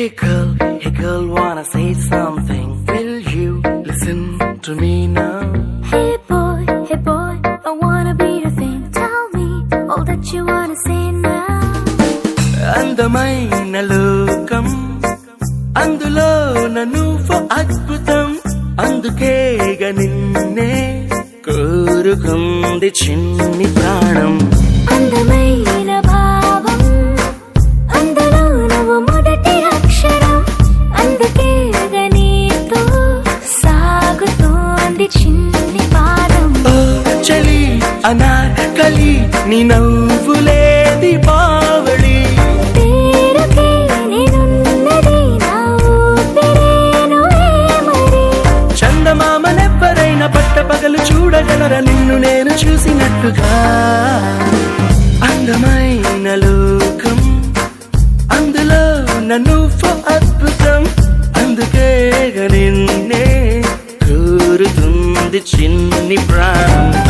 Hey girl, hey girl, wanna say something? Will you listen to me now? Hey boy, hey boy, I wanna be your thing. Tell me all that you wanna say now. అందమైన లోకం అందులో నువ్వు అద్భుతం అందుకేగ నిన్నే కోరుకుంది చిన్ని ప్రాణం అందమైన అనార్కలి నీ నవ్వులేది బావళి చందమామనెవ్వరైనా పట్టపగలు చూడగలరా నిన్ను నేను చూసినట్టుగా? అందమైన లోకం అందులో నన్ను అద్భుతం. అందుకే నిన్నే కోరుతుంది చిన్ని ప్రాణం.